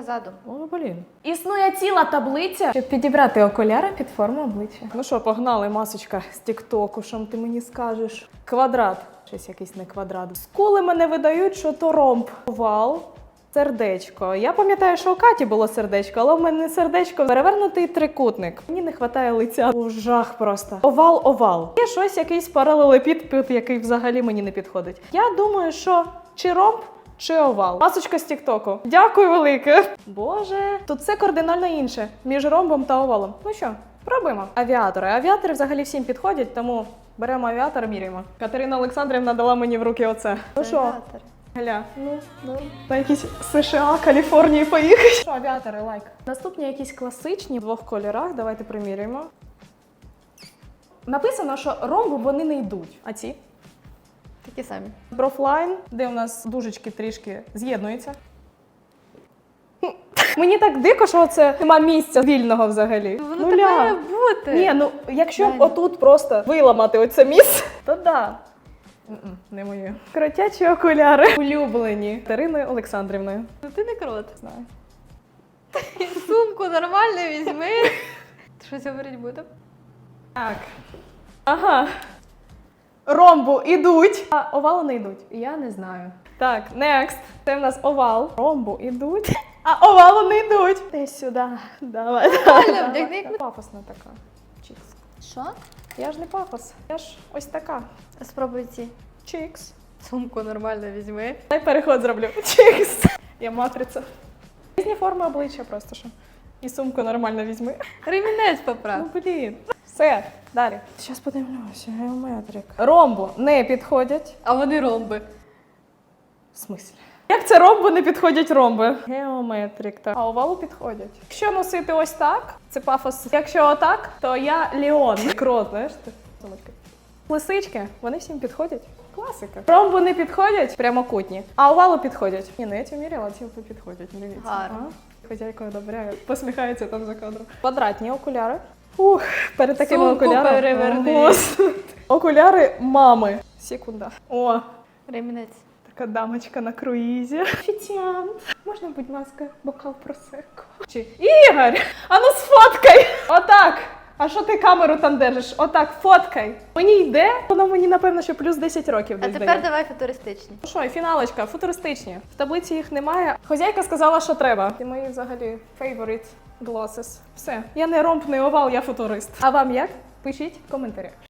Позаду. О, блін. Існує ціла таблиця, щоб підібрати окуляри під форму обличчя. Ну що, погнали, масочка з Тіктоку, що ти мені скажеш? Квадрат. Щось якийсь не квадрат. Скули мене видають, що то ромб. Овал. Сердечко. Я пам'ятаю, що у Каті було сердечко, але в мене сердечко перевернутий трикутник. Мені не вистачає лиця. О, жах просто. Овал, овал. Є щось, якийсь паралелепід, під який взагалі мені не підходить. Я думаю, що чи ромб, чи овал. Масочка з Тіктоку. Дякую велике. Боже, тут все кардинально інше між ромбом та овалом. Ну що, пробуємо. Авіатори. Авіатори взагалі всім підходять, тому беремо авіатор, міряємо. Катерина Олександрівна дала мені в руки оце. Ну що. Гля, ну, ну, на якісь США, Каліфорнії поїхати. Що, авіатори, лайк. Наступні якісь класичні в двох кольорах. Давайте приміряємо. Написано, що ромби вони не йдуть. А ці? Такі самі. Брофлайн, де у нас дужечки трішки з'єднуються. Мені так дико, що це нема місця вільного взагалі. Воно Ну, так має бути. Ні, ну якщо б Реально. отут просто виламати оце місце, то да. М-м, Не моє. Кротячі окуляри. Улюблені Тариною Олександрівною. Ну ти не крот. Знаю. Сумку нормально візьми. Щось говорить буде? Так. Ага. Ромбу ідуть, а овалу не йдуть. Я не знаю. Так, next. Це в нас овал. Ромбу ідуть, а овалу не йдуть. Десь сюди. Давай. Вдягни як- Пафосна така. Чікс. Що? Я ж не пафос. Я ж ось така. Спробуй ці. Чікс. Сумку нормально візьми. Дай переход зроблю. Чікс. Я матриця. Різні форми обличчя просто що. І сумку нормально візьми. Ремінець поправ. Ну, блін. Все, далі. Зараз подивлюся, геометрик. Ромбу не підходять. А вони ромби. В смислі? Як це ромбу не підходять ромби? Геометрик, так. А овалу підходять. Якщо носити ось так, це пафос. Якщо отак, то я Леон. Крот, знаєш ти? Сумочка. Лисички, вони всім підходять. Класика. Ромбу не підходять, прямокутні, а овалу підходять. Ні, ну я міряла, ці підходять. Дивіться. Гарно. Хозяйка одобряє, посміхається там за кадром. Квадратні окуляри. Ух, перед такими Сумку окулярами. переверни. Господи. Окуляри мами. Секунда. О, Ремінець. Така дамочка на круїзі. Офіціант. Можна, будь ласка, бокал просеку. Чи Ігор! Ану сфоткай! Отак! А що ти камеру там держиш? Отак, фоткай. Мені йде, воно мені напевно, що плюс 10 років А десь тепер дає. давай футуристичні. Ну що, і фіналочка, футуристичні. В таблиці їх немає. Хозяйка сказала, що треба. І мої взагалі favorite glosses. Все. Я не ромбний овал, я футурист. А вам як? Пишіть в коментарях.